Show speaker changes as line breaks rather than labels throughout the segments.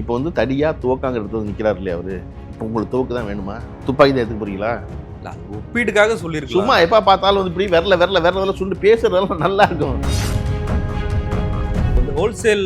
இப்போ வந்து தடியா துவக்காங்க எடுத்து நிற்கிறார் இல்லையா அவரு? இப்போ உங்களுக்கு துவக்கு தான் வேணுமா? துப்பாக்கி தான் எடுத்துக்க போறீங்களா?
ஒப்பீடுக்காக சொல்லியிருக்கலாம்.
சும்மா எப்போ பார்த்தாலும் வந்து இப்படி வரல வரல வரல சொல்லி பேசுறதெல்லாம் நல்லா இருக்கும்.
ஹோல்சேல்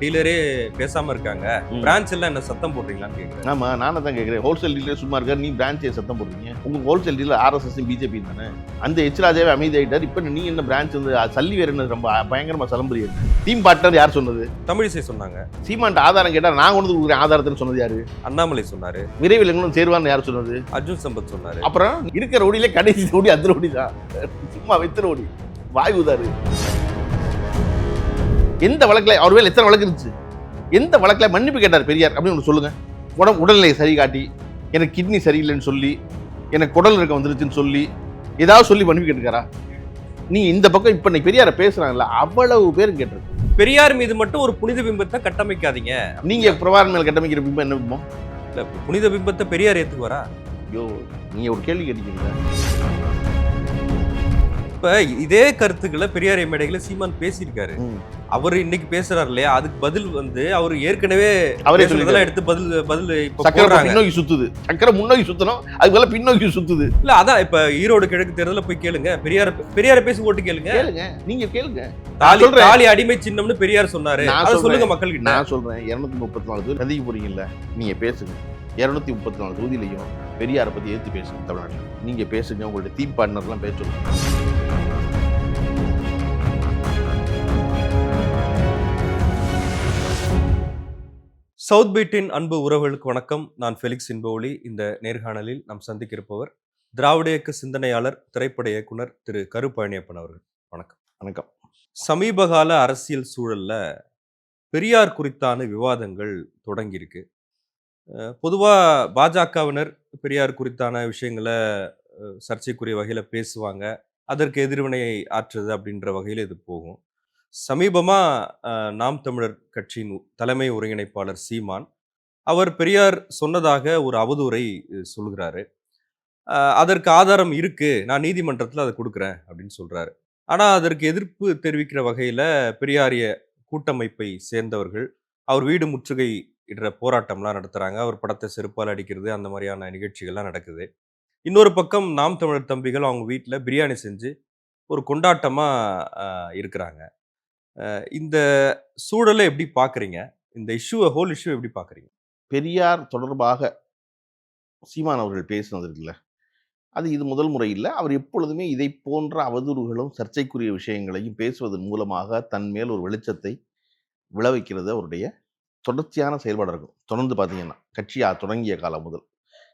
டீலரே பேசாம இருக்காங்க. பிரான்ச் எல்லாம் என்ன சத்தம் போடுறீங்களான்னு கேக்குறேன்.
ஆமா நானும் தான் கேட்குறேன் ஹோல்சேல் டீலர் சும்மா இருக்காரு நீ பிரான்ச்சே சத்தம் போடுறீங்க. உங்க ஹோல்சேல் டீலர் ஆர்எஸ்எஸ் பிஜேபி தானே? அந்த எச் ராஜாவே அமைதி ஆயிட்டார் இப்போ நீ என்ன பிரான்ச் வந்து சல்லி வேற என்ன ரொம்ப பயங்கரமா சலம்புரி டீம் பார்ட்னர் யார் சொன்னது?
தமிழிசை சொன்னாங்க.
சீமான்ட்ட ஆதாரம் கேட்டா நான் கொண்டு கொடுக்குறேன் ஆதாரத்தில் சொன்னது யாரு?
அண்ணாமலை சொன்னாரு.
விரைவில் எங்களும் சேருவான்னு யார் சொன்னது?
அர்ஜுன் சம்பத் சொன்னாரு.
அப்புறம் இருக்கிற ஓடியிலே கடைசி ஓடி அந்த ஓடி தான் சும்மா வைத்திர ஓடி வாய் உதாரு எந்த வழக்கில் அவர் மேல எத்தனை வழக்கு இருந்துச்சு? எந்த வழக்கில் மன்னிப்பு கேட்டார் பெரியார்? அப்படின்னு ஒன்று சொல்லுங்க. உடம்பு உடல்நிலை சரி காட்டி எனக்கு கிட்னி சரியில்லைன்னு சொல்லி எனக்கு குடல் இருக்க வந்துருச்சுன்னு சொல்லி ஏதாவது சொல்லி மன்னிப்பு கேட்டுக்காரா நீ இந்த பக்கம் இப்போ இன்னைக்கு பெரியாரை பேசுறாங்கல்ல அவ்வளவு பேர் கேட்டிருக்கு.
பெரியார் மீது மட்டும் ஒரு புனித பிம்பத்தை கட்டமைக்காதீங்க.
நீங்க பிரபாகரன் மேல கட்டமைக்கிற பிம்பம் என்ன பிம்பம்?
இல்ல, புனித பிம்பத்தை பெரியார் ஏத்துக்குவாரா?
ஐயோ நீங்க ஒரு கேள்வி கேட்டீங்க
இப்ப இதே கருத்துக்களை பெரியார் மேடைகளை சீமான் பேசியிருக்காரு. அவர் இன்னைக்கு பேசுறாரு இல்லையா? அதுக்கு பதில் வந்து அவர் ஏற்கனவே
அவரே சொல்லிட்டாரு.
எடுத்து பதில் பதில்
பின்னோக்கி சுத்துது. சக்கரை முன்னோக்கி சுத்தணும் அதுக்கு மேல பின்னோக்கி சுத்துது.
இல்ல அதான் இப்ப ஈரோடு கிழக்கு தேர்தல போய் கேளுங்க. பெரியார் பெரியார பேசி ஓட்டு கேளுங்க.
கேளுங்க நீங்க கேளுங்க.
தாலி. தாலி அடிமை சின்னம்னு பெரியார் சொன்னாரு. அதை. சொல்லுங்க மக்கள் கிட்ட
நான் சொல்றேன். இருநூத்தி முப்பத்தி நாலு தொகுதி சந்திக்க போறீங்கல்ல நீங்க பேசுங்க. இருநூத்தி முப்பத்தி நாலு தொகுதியிலையும் பெரியாரை பத்தி ஏத்து பேசுங்க தமிழ்நாட்டில். நீங்க பேசுங்க உங்களுடைய டீம் பார்ட்னர்லாம் பேச
சவுத் பீட்டின் அன்பு உறவுகளுக்கு வணக்கம். நான் ஃபெலிக்ஸ் இன்போலி. இந்த நேர்காணலில் நாம் சந்திக்க இருப்பவர் திராவிட இயக்க சிந்தனையாளர் திரைப்பட இயக்குனர் திரு கரு பழனியப்பன் அவர்கள். வணக்கம்.
வணக்கம்.
சமீபகால அரசியல் சூழல்ல பெரியார் குறித்தான விவாதங்கள் தொடங்கியிருக்கு. அஹ் பொதுவா பாஜகவினர் பெரியார் குறித்தான விஷயங்களை சர்ச்சைக்குரிய வகையில பேசுவாங்க. அதற்கு எதிர்வினையை ஆற்றுது அப்படின்ற வகையில் இது போகும். சமீபமா நாம் தமிழர் கட்சியின் தலைமை ஒருங்கிணைப்பாளர் சீமான் அவர் பெரியார் சொன்னதாக ஒரு அவதூறை சொல்கிறாரு அதற்கு ஆதாரம் இருக்கு. நான் நீதிமன்றத்தில் அதை கொடுக்குறேன் அப்படின்னு சொல்றாரு. ஆனால் அதற்கு எதிர்ப்பு தெரிவிக்கிற வகையில் பெரியாரிய கூட்டமைப்பை சேர்ந்தவர்கள் அவர் வீடு முற்றுகை இடுற போராட்டம்லாம் நடத்துகிறாங்க அவர் படத்தை செருப்பால் அடிக்கிறது அந்த மாதிரியான நிகழ்ச்சிகள்லாம் நடக்குது. இன்னொரு பக்கம் நாம் தமிழர் தம்பிகள் அவங்க வீட்டில் பிரியாணி செஞ்சு ஒரு கொண்டாட்டமாக இருக்கிறாங்க. இந்த சூழலை எப்படி பார்க்குறீங்க? இந்த இஷ்யூவை ஹோல் இஷ்யூ எப்படி பார்க்குறீங்க?
பெரியார் தொடர்பாக சீமான் அவர்கள் பேசினது இருக்குல்ல அது இது முதல் முறை இல்லை. அவர் எப்பொழுதுமே இதை போன்ற அவதூறுகளும் சர்ச்சைக்குரிய விஷயங்களையும் பேசுவதன் மூலமாக தன் மேல் ஒரு வெளிச்சத்தை விளைவிக்கிறது அவருடைய தொடர்ச்சியான செயல்பாடு இருக்கும் தொடர்ந்து பார்த்தீங்கன்னா கட்சி தொடங்கிய காலம் முதல்.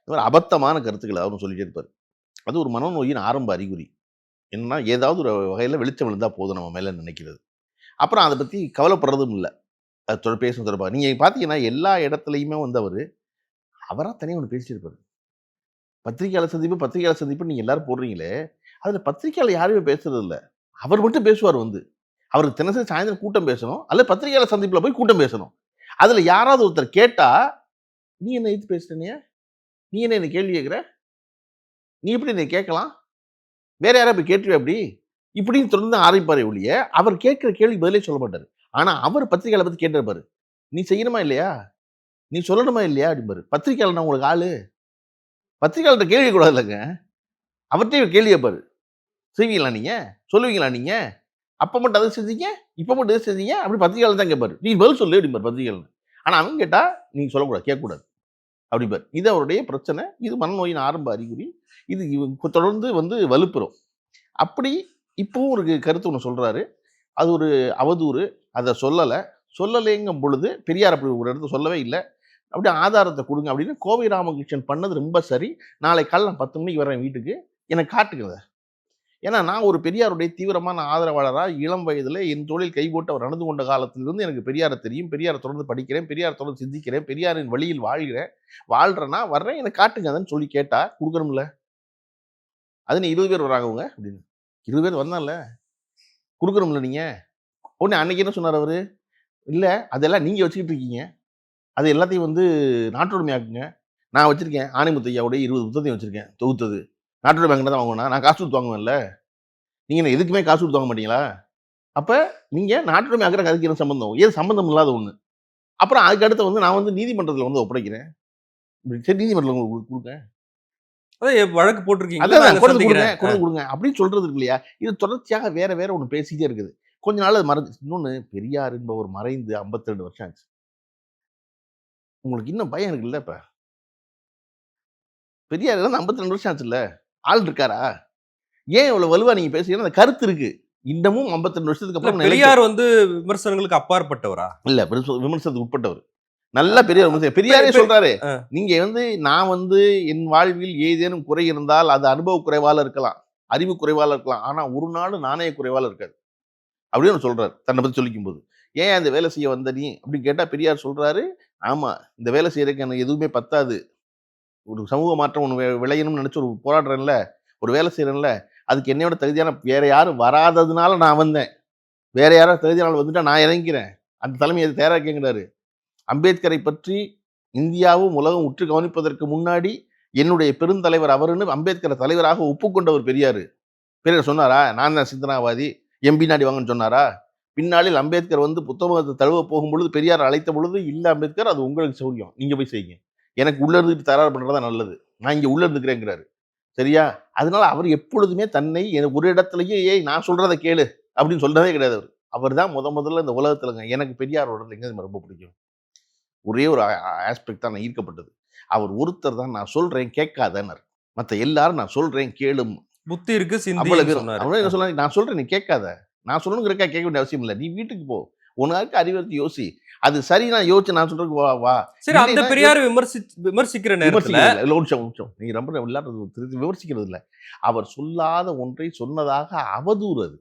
இவர் அபத்தமான கருத்துக்களை அவரும் சொல்லிட்டே இருப்பார். அது ஒரு மனநோயின் ஆரம்ப அறிகுறி. என்னன்னா ஏதாவது ஒரு வகையில் வெளிச்சம் விழுந்தால் போதும் நம்ம மேலே நினைக்கிறது. அப்புறம் அதை பற்றி கவலைப்படுறதும் இல்லை. அது தொட பேசும் தொடர்பாக நீங்கள் பார்த்தீங்கன்னா எல்லா இடத்துலையுமே வந்து அவர் அவராக தனியாக ஒன்று பேசியிருப்பார். பத்திரிகையாளர் சந்திப்பு பத்திரிகையாளர் சந்திப்பு நீங்கள் எல்லாரும் போடுறீங்களே அதில் பத்திரிகையாளர் யாருமே பேசுறது இல்லை அவர் மட்டும் பேசுவார் வந்து. அவருக்கு தினசரி சாயந்தரம் கூட்டம் பேசணும் அல்ல பத்திரிகையாளர் சந்திப்பில் போய் கூட்டம் பேசணும். அதில் யாராவது ஒருத்தர் கேட்டால் நீ என்ன எதிர்த்து பேசுறீங்க நீ? என்ன என்ன கேள்வி கேட்குற? நீ எப்படி என்னை கேட்கலாம்? வேற யாரும் போய் கேட்டுருவே அப்படி இப்படின்னு தொடர்ந்து ஆரம்பிப்பாரே ஒழிய அவர் கேட்குற கேள்வி பதிலே சொல்ல மாட்டார். ஆனால் அவர் பத்திரிகையாளர் பற்றி கேட்டிருப்பாரு நீ செய்யணுமா இல்லையா? நீ சொல்லணுமா இல்லையா? அப்படிம்பாரு பத்திரிக்கையாளர் நான் உங்களுக்கு ஆளு? பத்திரிகையாளர்கிட்ட கேள்வி கூடாது இல்லைங்க அவர்கிட்டயே கேள்வி கேட்பாரு செய்வீங்களா நீங்கள் சொல்லுவீங்களா நீங்கள் அப்போ மட்டும் அதை செஞ்சீங்க? இப்போ மட்டும் இதை செஞ்சீங்க? அப்படி பத்திரிகையாளர் தான் கேட்பாரு. நீ பதில் சொல்லு அப்படிம்பார் பத்திரிகையாளர் ஆனால் அவங்க கேட்டால் நீங்கள் சொல்லக்கூடாது கேட்கக்கூடாது அப்படிம்பார் இது அவருடைய பிரச்சனை. இது மனநோயின் ஆரம்ப அறிகுறி. இது தொடர்ந்து வந்து வலுப்புறோம். அப்படி இப்போவும் ஒரு கருத்து ஒன்று சொல்கிறாரு அது ஒரு அவதூறு. அதை சொல்லலை. சொல்லலைங்கும் பொழுது பெரியார் அப்படி ஒரு இடத்துல சொல்லவே இல்லை. அப்படியே ஆதாரத்தை கொடுங்க அப்படின்னு கோவை ராமகிருஷ்ணன் பண்ணது ரொம்ப சரி. நாளை காலையில் நான் பத்து மணிக்கு வரேன் வீட்டுக்கு. எனக்கு காட்டுங்க ஏன்னா நான் ஒரு பெரியாருடைய தீவிரமான ஆதரவாளராக இளம் வயதில் என் தொழில் கைகோட்டு அவர் நடந்து கொண்ட காலத்திலிருந்து எனக்கு பெரியாரை தெரியும். பெரியாரை தொடர்ந்து படிக்கிறேன். பெரியார் தொடர்ந்து சிந்திக்கிறேன். பெரியாரின் வழியில் வாழ்கிறேன். வாழ்கிறேன்னா வர்றேன். எனக்கு காட்டுங்க. அதன்னு சொல்லி கேட்டால் கொடுக்கணும்ல. அது நீ இருபது பேர் வராங்கவங்க அப்படின்னு. இருபது பேர் வந்தான்ல கொடுக்குறோம்ல நீங்கள் ஒன்று அன்னைக்கு என்ன சொன்னார் அவரு? இல்லை அதெல்லாம் நீங்கள் வச்சுக்கிட்டு இருக்கீங்க. அது எல்லாத்தையும் வந்து நாட்டுடைமையாக்குங்க நான் வச்சுருக்கேன். ஆணைமுத்தையாவுடைய இருபது புத்தகத்தையும் வச்சுருக்கேன். தொகுத்தது. நாட்டுடைமை தான் வாங்குவேனா. நான் காசு கொடுத்து வாங்குவேன்ல? நீங்கள் என்ன எதுக்குமே காசு கொடுத்து வாங்க மாட்டீங்களா? அப்போ நீங்கள் நாட்டுடைமை ஆகிற கதைக்கு என்ன சம்பந்தம்? ஏது சம்பந்தம் இல்லாத ஒன்று அப்புறம் அதுக்கு அடுத்து வந்து நான் வந்து நீதிமன்றத்தில் வந்து ஒப்படைக்கிறேன். சரி நீதிமன்றத்தில் உங்களுக்கு கொடுங்க
வழக்கு போட்டிருக்கீங்க
அதான் கொடுத்து கொடுங்க கொடுங்க அப்படின்னு சொல்றது இருக்கு இல்லையா? இது தொடர்ச்சியாக வேற வேற ஒன்று பேசிட்டே இருக்குது. கொஞ்ச நாள் அது மறைஞ்சு இன்னொன்று பெரியார் என்பவர் மறைந்து 52 வருஷம் ஆச்சு. உங்களுக்கு இன்னும் பயம் இருக்குல்ல இப்ப? பெரியார் இறந்து 52 வருஷம் ஆச்சுல்ல? ஆள் இருக்காரா? ஏன் இவ்வளவு வலுவா நீங்க பேசுறீங்கன்னா அந்த கருத்து இருக்கு. இன்னமும் 52 வருஷத்துக்கு
இல்ல,
அப்புறம்
பெரியார் வந்து விமர்சனங்களுக்கு அப்பாற்பட்டவரா?
இல்ல விமர்ச- விமர்சனத்துக்கு உட்பட்டவர். நல்ல பெரியார். பெரியாரே சொல்றாரு. நீங்க வந்து நான் வந்து என் வாழ்வில் ஏதேனும் குறை இருந்தால் அது அனுபவ குறைவால இருக்கலாம் அறிவு குறைவால இருக்கலாம். ஆனா ஒரு நாள் நாணய குறைவால இருக்காது. அப்படின்னு சொல்றாரு தன்னை பத்தி சொல்லிக்கும் போது ஏன் அந்த வேலை செய்ய வந்த நீ? அப்படின்னு கேட்டா பெரியார் சொல்றாரு ஆமா இந்த வேலை செய்யறதுக்கு எனக்கு எதுவுமே பத்தாது. ஒரு சமூக மாற்றம் ஒன்று விளையணும்னு நினைச்சு ஒரு போராடுறேன்ல ஒரு வேலை செய்யறேன்ல அதுக்கு என்னையோட தகுதியான வேற யாரும் வராததுனால நான் வந்தேன். வேற யாராவது தகுதியான வந்துட்டா நான் இறங்கிறேன் அந்த தலைமை அது தயாராக்குங்கிறாரு அம்பேத்கரை பற்றி இந்தியாவும் உலகம் உற்று கவனிப்பதற்கு முன்னாடி என்னுடைய பெருந்தலைவர் அவருன்னு அம்பேத்கரை தலைவராக ஒப்புக்கொண்டவர் பெரியார். பெரியார் சொன்னாரா நான் தான் சிந்தனாவாதி எம்பி நாடி வாங்கன்னு சொன்னாரா? பின்னாளில் அம்பேத்கர் வந்து புத்தகத்தை தழுவ போகும்பொழுது பெரியார் அழைத்த பொழுது இல்லை அம்பேத்கர் அது உங்களுக்கு சௌரியம். நீங்கள் போய் செய்யுங்க. எனக்கு உள்ளே இருந்துட்டு தயார் பண்றதா நல்லது. நான் இங்கே உள்ளே இருந்துக்கிறேங்கிறாரு சரியா? அதனால அவர் எப்பொழுதுமே தன்னை எனக்கு ஒரு இடத்துலையே ஏய் நான் சொல்கிறத கேளு. அப்படின்னு சொல்கிறதே கிடையாது அவர். அவர் தான் முத முதல்ல இந்த உலகத்துலங்க. எனக்கு பெரியாரோட எங்க ரொம்ப பிடிக்கும். ஒரே ஒரு ஆஸ்பெக்ட் தான் நான் ஈர்க்கப்பட்டது. அவர் ஒருத்தர் தான் நான் சொல்றேன் கேட்காதனர் மற்ற எல்லாரும் நான் சொல்றேன் கேளும்.
புத்தி இருக்கு
என்ன சொன்னாரு. நான் சொல்றேன் நீ கேட்காத. நான் சொல்லணுங்கிறக்கா கேட்க வேண்டிய அவசியம் இல்லை. நீ வீட்டுக்கு போ. உனக்கு அறிவுறுத்தி யோசி. அது சரி நான் யோசிச்சு நான் சொல்றதுக்கு வா வா.
சரி அந்த பெரியார் விமர்சி விமர்சிக்கிற நேரத்துல
இல்ல. நிமிஷம் நீங்க ரொம்ப விளையாடுறது திருப்பி விமர்சிக்கிறது இல்ல அவர் சொல்லாத ஒன்றை சொன்னதாக அவதூறு அது.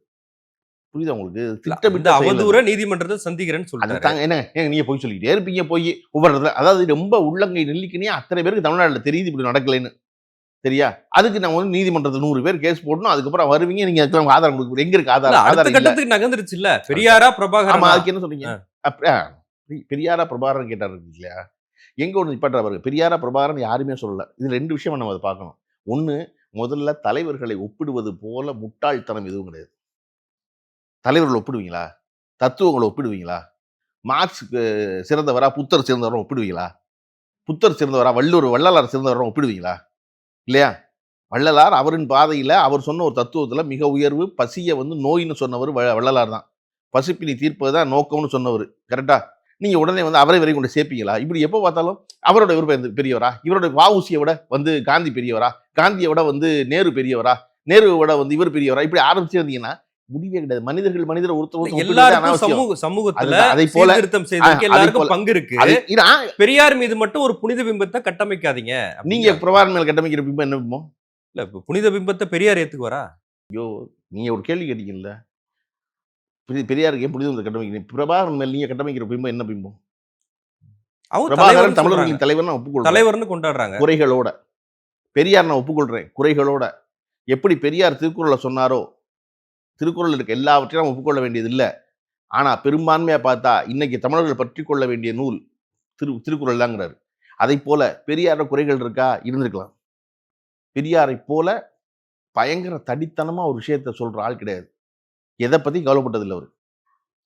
புரியுதா உங்களுக்கு? திட்டமிட்ட.
அவதூற நீதிமன்றத்தை சந்திக்கிறேன்னு
தாங்க என்ன ஏங்க நீங்க போய் சொல்லிக்கிட்டே இருப்பீங்க போய். ஒவ்வொரு இடத்துல அதாவது ரொம்ப உள்ளங்கை நெல்லிக்கனியா அத்தனை பேருக்கு தமிழ்நாட்டுல தெரியுது இப்படி நடக்கலைன்னு. சரியா? அதுக்கு நான் வந்து நீதிமன்றத்தில் நூறு பேர் கேஸ் போடணும் அதுக்கப்புறம் வருவீங்க நீங்க அதுக்கு ஆதாரம் கொடுக்க எங்க இருக்கு ஆதாரம்?
அடுத்த கட்டத்துக்கு நகர்ந்துருச்சு இல்ல. பெரியாரா
ஆமா
பிரபாகரன்
அதுக்கு என்ன சொல்றீங்க? பெரியாரா பிரபாகரன் கேட்டாரு இல்லையா? எங்க ஒன்று நிப்பாட்டுற பாருங்க பெரியாரா பிரபாகரன் யாருமே சொல்லல. இது ரெண்டு விஷயம் நம்ம அதை பார்க்கணும். ஒண்ணு முதல்ல தலைவர்களை ஒப்பிடுவது போல முட்டாள்தனம் எதுவும் கிடையாது. தலைவர்களை ஒப்பிடுவீங்களா? தத்துவங்களை ஒப்பிடுவீங்களா? மார்க்ஸுக்கு சிறந்தவரா புத்தர் சிறந்தவரா ஒப்பிடுவீங்களா? புத்தர் சிறந்தவரா வள்ளுவர் வள்ளலார் சிறந்தவரா ஒப்பிடுவீங்களா? இல்லையா? வள்ளலார் அவரின் பாதையில் அவர் சொன்ன ஒரு தத்துவத்தில் மிக உயர்வு பசியை வந்து நோயின்னு சொன்னவர் வ- வள்ளலார் தான். பசிப்பினி தீர்ப்பது தான் நோக்கம்னு சொன்னவர். கரெக்டா? நீங்கள் உடனே வந்து அவரை வரைக்கும் கொண்டு சேர்ப்பீங்களா? இப்படி எப்போ பார்த்தாலும் அவரோட இவர் பெரியவரா? இவரோட வாவுசியை விட வந்து காந்தி பெரியவரா? காந்தியை விட வந்து நேரு பெரியவரா? நேருவை விட வந்து இவர் பெரியவரா? இப்படி ஆரம்பிச்சிருந்தீங்கன்னா முடிவே கிடையாது. மனிதர்கள் மனிதர் ஒருத்தர்
எல்லாருக்கும். சமூக சமூகத்துல
அதை போல- ஆ, அதை
எல்லாருக்கும் பங்கு இருக்கு. பெரியார் மீது மட்டும் ஒரு புனித பிம்பத்தை கட்டமைக்காதீங்க
நீங்க. பிரபாகரன் மேல் கட்டமைக்கிற பிம்பம் என்ன பிம்பம்?
இல்ல புனித பிம்பத்தை பெரியார் ஏத்துக்குவாரா?
ஐயோ நீங்க ஒரு கேள்வி கேட்டீங்கல்ல. பெரிய- பெரியாருக்கு ஏன் புனிதம் கட்டமைக்கிறீங்க? பிரபாகரன் மேல் நீங்க கட்டமைக்கிற பிம்பம் என்ன பிம்பம்?
அவர்
பிரபாகரன். தமிழர்களின் தலைவர் நான் ஒப்புக்கொள்றேன்.
தலைவர்னு கொண்டாடுறாங்க.
குறைகளோட. பெரியார் நான் ஒப்புக்கொள்றேன். குறைகளோட. எப்படி பெரியார் திருக்குறளை சொன்னாரோ திருக்குறள் இருக்க எல்லாவற்றையும் நாம் ஒப்புக்கொள்ள வேண்டியது இல்லை பெரும்பான்மையாக பார்த்தா இன்னைக்கு தமிழர்கள் பற்றி கொள்ள வேண்டிய நூல் திரு திருக்குறள் தாங்கிறாரு அதை போல பெரியார குறைகள் இருக்கா? இருந்திருக்கலாம். பெரியாரை போல பயங்கர தடித்தனமாக ஒரு விஷயத்த சொல்கிற ஆள் கிடையாது. எதை பற்றி கவலைப்பட்டதில்லை அவர்.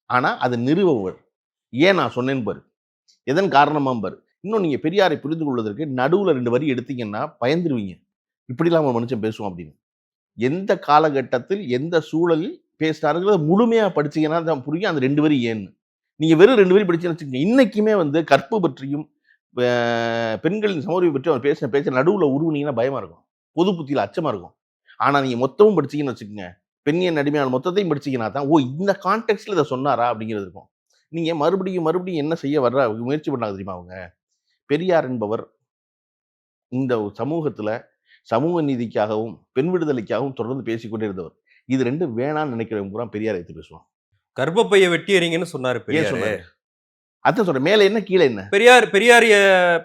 ஆனால் அதை நிறுவவர் ஏன் நான் சொன்னேன்னு பாரு. எதன் காரணமாக பாரு. இன்னும் நீங்கள் பெரியாரை புரிந்து கொள்வதற்கு நடுவில் ரெண்டு வரி எடுத்தீங்கன்னா பயந்துருவீங்க. இப்படிலாம் ஒரு மனுஷன் பேசுவோம் அப்படின்னு. எந்த காலகட்டத்தில் எந்த சூழலில் பேசினாருங்கிறத முழுமையாக படிச்சீங்கன்னா தான் புரியும். அந்த ரெண்டு வரி ஏன்னு. நீங்கள் வெறும் ரெண்டு வரி படிச்சுன்னு வச்சுக்கோங்க இன்னைக்குமே வந்து கற்பு பற்றியும் பெண்களின் சமூகம் பற்றி அவர் பேசின பேச்ச நடுவில் உருவினீங்கன்னா பயமாக இருக்கும். பொது புத்தியில் அச்சமாக இருக்கும். ஆனால் நீங்கள் மொத்தமும் படிச்சீங்கன்னு வச்சுக்கோங்க பெண்ணியன் அடிமையால் மொத்தத்தையும் படிச்சீங்கன்னா தான் ஓ இந்த கான்டெக்ட்ல இதை சொன்னாரா அப்படிங்கிறது இருக்கும். நீங்கள் மறுபடியும் மறுபடியும் என்ன செய்ய வர்ற முயற்சி பண்ணாங்க தெரியுமா அவங்க? பெரியார் என்பவர் இந்த சமூகத்தில் சமூக நீதிக்காகவும் பெண் விடுதலைக்காகவும் தொடர்ந்து பேசிக்கொண்டே இருந்தவர். இது ரெண்டும் வேணாம்னு நினைக்கிறவங்க பூரா பெரியார் எடுத்து பேசுவான்.
கர்ப்பப்பைய வெட்டி எறிங்கன்னு சொன்னாரு பெரியார்.
சொன்னாரு? அதான் சொல்றேன். மேல என்ன கீழே என்ன?
பெரியார் பெரியாரிய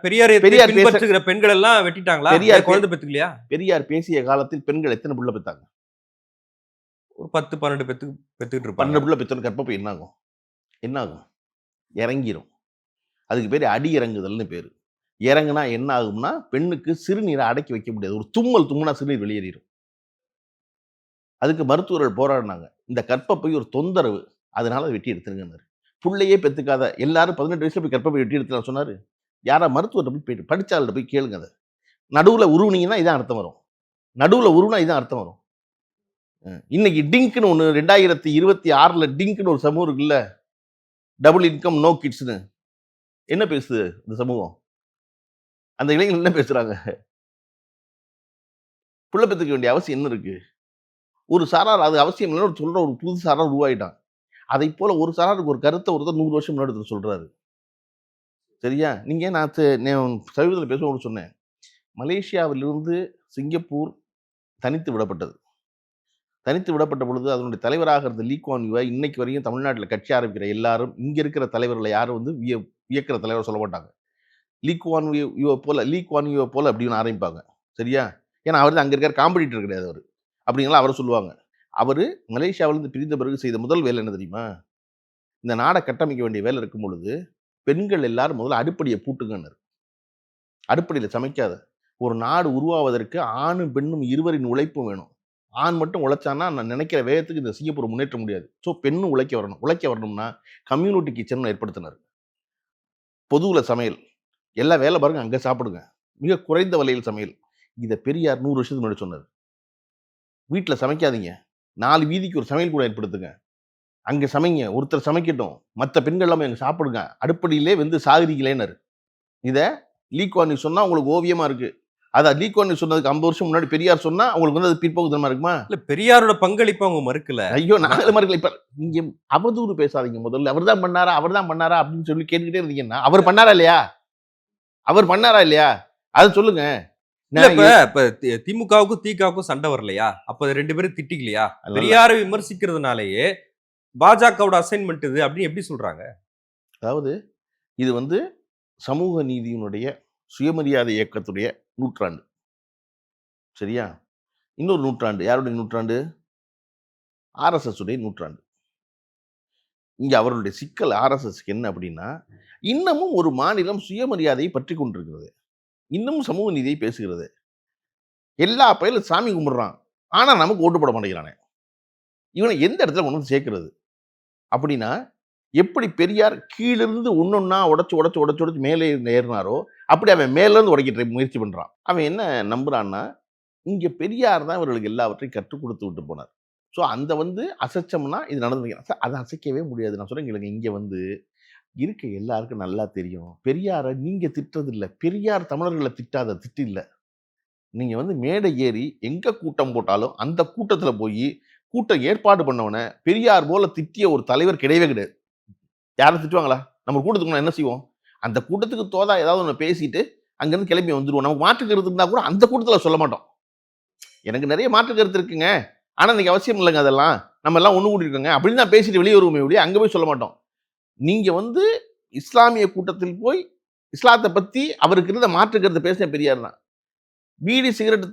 பெரியார்
பெரியார்
பின்பற்றுகிற பெண்கள் எல்லாம் வெட்டிட்டாங்களா
பெரியார்
குழந்தை பெத்துக்கலையா?
பெரியார் பேசிய காலத்தில் பெண்கள் எத்தனை புள்ள பெத்தாங்க?
ஒரு பத்து பன்னெண்டு பெத்து பெத்துக்கிட்டு இருப்பாங்க.
பன்னெண்டு புள்ள பெத்தோன்னு கற்பப்ப என்ன ஆகும் என்ன ஆகும் இறங்கிரும். அதுக்கு பேர் அடி இறங்குதல்னு பேர். இறங்குனா என்ன ஆகும்னா பெண்ணுக்கு சிறுநீரை அடக்கி வைக்க முடியாது. ஒரு தும்மல் தும்முனா சிறுநீர் வெளியேறிடும் அதுக்கு மருத்துவர்கள் போராடினாங்க. இந்த கற்பப்பை ஒரு தொந்தரவு அதனால அதை வெட்டி எடுத்துருங்கன்னாரு. புள்ளையே பெத்துக்காத எல்லாரும் பதினெட்டு வயசுல போய் கற்பப்பை வெட்டி எடுத்துலாம் சொன்னார். யாரா மருத்துவர்கிட்ட போய் போயிட்டு படித்தாள்கிட்ட போய் கேளுங்க அதை. நடுவில் உருவினீங்கன்னா இதான் அர்த்தம் வரும். நடுவில் உருவினா இதான் அர்த்தம் வரும். இன்னைக்கு டிங்க்னு ஒன்று ரெண்டாயிரத்தி இருபத்தி ஆறில் டிங்க்னு ஒரு சமூகம் இருக்குல்ல? டபுள் இன்கம் நோ கிட்ஸ்னு. என்ன பேசுது இந்த சமூகம்? அந்த இளைஞர்கள் என்ன பேசுகிறாங்க புள்ள பெற்றுக்க வேண்டிய அவசியம் என்ன இருக்குது ஒரு சாரார் அது அவசியம் இல்லைன்னு ஒரு ஒரு புது சாரார் உருவாயிட்டான். அதை போல் ஒரு சாராருக்கு ஒரு கருத்தை ஒருத்தர் நூறு வருஷம் முன்னாடி ஒருத்தர் சரியா? நீங்கள் நான் சமீபத்தில் பேசுவோம் சொன்னேன். மலேசியாவிலிருந்து சிங்கப்பூர் தனித்து விடப்பட்டது. தனித்து விடப்பட்ட பொழுது அதனுடைய தலைவராக இருந்த லீக்வான் யுவை யூவை. இன்னைக்கு வரையும் தமிழ்நாட்டில் கட்சி ஆரம்பிக்கிற எல்லாரும் இங்கே இருக்கிற தலைவர்களை யாரும் வந்து விய வியக்கிற தலைவர் சொல்ல மாட்டாங்க. லீக் ஒன் யூ போல லீக் ஒன் யூ போல அப்படின்னு ஆரம்பிப்பாங்க. சரியா? ஏன்னா அவர் தான் அங்கே இருக்கிற காம்படிட்டர் கிடையாது அவர். அப்படிங்கலாம் அவரை சொல்லுவாங்க. அவர் மலேசியாவிலிருந்து பிரிந்த பிறகு செய்த முதல் வேலை என்ன தெரியுமா? இந்த நாடை கட்டமைக்க வேண்டிய வேலை இருக்கும் பொழுது பெண்கள் எல்லாரும் முதல்ல அடுப்படியை பூட்டுங்கன்னு அடுப்படியில் சமைக்காத. ஒரு நாடு உருவாவதற்கு ஆணும் பெண்ணும் இருவரின் உழைப்பும் வேணும். ஆண் மட்டும் உழைச்சான்னா நான் நினைக்கிற வேகத்துக்கு இந்த சிங்கப்பூர் முன்னேற்ற முடியாது. ஸோ பெண்ணும் உழைக்க வரணும். உழைக்க வரணும்னா கம்யூனிட்டி கிச்சன் ஏற்படுத்தினார். பொதுவில் சமையல். எல்லா வேலை பாருங்க அங்கே சாப்பிடுங்க. மிக குறைந்த விலையில் சமையல். இதை பெரியார் நூறு வருஷத்துக்கு முன்னாடி சொன்னார். வீட்டில் சமைக்காதீங்க. நாலு வீதிக்கு ஒரு சமையல் கூட ஏற்படுத்துங்க. அங்கே சமைங்க. ஒருத்தர் சமைக்கட்டும். மற்ற பெண்கள் எல்லாமே அங்கே சாப்பிடுங்க. அடுப்படியிலே வந்து சாகுறீங்களேன்னாரு இதை லீக்வானி சொன்னால் உங்களுக்கு ஓவியமாக இருக்கு. அதை லீக்வானி சொன்னதுக்கு ஐம்பது வருஷம் முன்னாடி பெரியார் சொன்னால் உங்களுக்கு வந்து அது பிற்போக்குத்தனமா இருக்குமா?
இல்ல பெரியாரோட பங்களிப்பு அவங்க மறுக்கல.
ஐயோ நாலு மாதிரி இப்ப நீங்க அவதூறு பேசாதீங்க முதல்ல. அவர் தான் பண்ணாரா? அவர் தான் பண்ணாரா? அப்படின்னு சொல்லி கேட்டுக்கிட்டே இருந்தீங்கன்னா அவர் பண்ணாரா இல்லையா? அவர் பண்ணாரா இல்லையா? அது சொல்லுங்க.
இப்ப திமுகவுக்கும் திகாவுக்கும் சண்டை வரலையா? அப்ப ரெண்டு பேரும் திட்டிக்கலையா? பெரியாரை விமர்சிக்கிறதுனாலயே பாஜகவோட அசைன்மெண்ட் இது அப்படின்னு எப்படி சொல்றாங்க?
அதாவது இது வந்து சமூக நீதியினுடைய சுயமரியாதை இயக்கத்துடைய நூற்றாண்டு. சரியா? இன்னொரு நூற்றாண்டு. யாருடைய நூற்றாண்டு? ஆர்எஸ்எஸ் உடைய நூற்றாண்டு. இங்கே அவர்களுடைய சிக்கல் ஆர்எஸ்எஸ்க்கு என்ன அப்படின்னா இன்னமும் ஒரு மாநிலம் சுயமரியாதையை பற்றி கொண்டிருக்கிறது. இன்னமும் சமூக நீதியை பேசுகிறது. எல்லா பயிலும் சாமி கும்பிட்றான். ஆனால் நமக்கு ஓட்டு போட மாட்டேங்கிறானே. இவனை எந்த இடத்துல கொண்டு வந்து சேர்க்கறது? அப்படின்னா எப்படி பெரியார் கீழிருந்து ஒன்னொன்னா உடச்சி உடச்சி உடச்சி உடச்சி மேலே ஏறினாரோ அப்படி அவன் மேலேருந்து உடைக்கிற முயற்சி பண்ணுறான் அவன் என்ன நம்புறான்னா இங்கே பெரியார் தான் இவர்களுக்கு எல்லாவற்றையும் கற்றுக் கொடுத்து விட்டு போனார். ஸோ அந்த வந்து அசைச்சோம்னா இது நடந்து சார் அதை அசைக்கவே முடியாது. நான் சொல்கிறேன் எங்களுக்கு இங்கே வந்து இருக்க எல்லாருக்கும் நல்லா தெரியும். பெரியாரை நீங்கள் திட்டுறது இல்லை பெரியார் தமிழர்களை திட்டாத திட்டு இல்லை. நீங்கள் வந்து மேடை ஏறி எங்கே கூட்டம் போட்டாலும் அந்த கூட்டத்தில் போய் கூட்டம் ஏற்பாடு பண்ணவனை பெரியார் போல திட்டிய ஒரு தலைவர் கிடையவே கிடையாது. யாரை திட்டுவாங்களா? நம்ம கூட்டத்துக்கு என்ன செய்வோம்? அந்த கூட்டத்துக்கு தோதா ஏதாவது ஒன்று பேசிட்டு அங்கேருந்து கிளம்பி வந்துடுவோம் நமக்கு மாற்று கருத்து இருந்தால் கூட அந்த கூட்டத்தில் சொல்ல மாட்டோம். எனக்கு நிறைய மாற்று கருத்து இருக்குங்க. ஆனால் இன்றைக்கி அவசியம் இல்லைங்க அதெல்லாம். நம்ம எல்லாம் ஒன்று கூட்டிருக்கோங்க அப்படின்னு தான் பேசிட்டு வெளியே வருவோமே வெளியே அங்கே போய் சொல்ல மாட்டோம். நீங்கள் வந்து இஸ்லாமிய கூட்டத்தில் போய் இஸ்லாத்தை பற்றி அவருக்கு இருந்த மாற்று கருத்தை பேசின பெரியார் தான். பீடி சிகரெட்